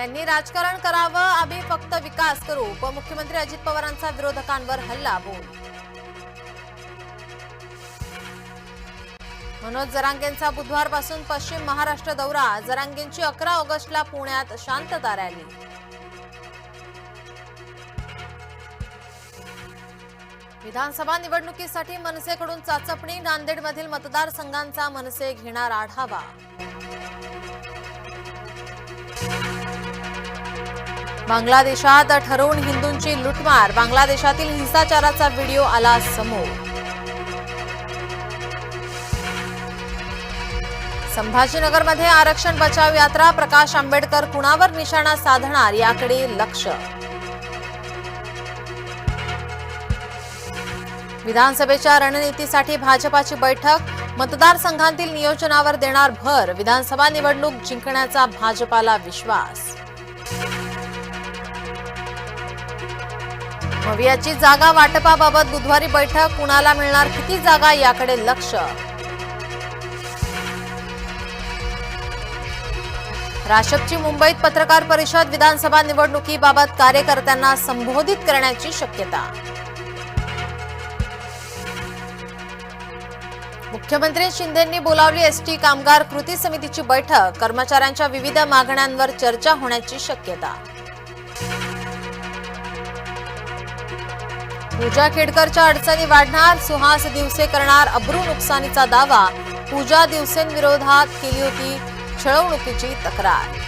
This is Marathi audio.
त्यांनी राजकारण करावं आम्ही फक्त विकास करू. उपमुख्यमंत्री अजित पवारांचा विरोधकांवर हल्ला बोल. मनोज जरांगेंचा बुधवारपासून पश्चिम महाराष्ट्र दौरा. जरांगेंची अकरा ऑगस्टला पुण्यात शांतता रॅली. विधानसभा निवडणुकीसाठी मनसेकडून चाचपणी. नांदेडमधील मतदारसंघांचा मनसे घेणार आढावा. बांगलादेशात ठरवून हिंदूंची लुटमार. बांगलादेशातील हिंसाचाराचा व्हिडिओ आला समोर. संभाजीनगरमध्ये आरक्षण बचाव यात्रा. प्रकाश आंबेडकर कुणावर निशाणा साधणार? याकडे लक्ष. विधानसभेच्या रणनीतीसाठी भाजपाची बैठक. मतदारसंघांतील नियोजनावर देणार भर. विधानसभा निवडणूक जिंकण्याचा भाजपाला विश्वास. भवियाची जागा वाटपाबाबत बुधवारी बैठक. कुणाला मिळणार किती जागा याकडे लक्ष? राशपची मुंबईत पत्रकार परिषद विधानसभा निवडणुकीबाबत कार्यकर्त्यांना संबोधित करण्याची शक्यता. मुख्यमंत्री शिंदेंनी बोलावली एसटी कामगार कृती समितीची बैठक. कर्मचाऱ्यांच्या विविध मागण्यांवर चर्चा होण्याची शक्यता. पूजा खेडकरच्या अडचणी वाढणार सुहास दिवसे करणार अब्रू नुकसानीचा दावा पूजा दिवसेंविरोधात केली होती छळवणुकीची तक्रार.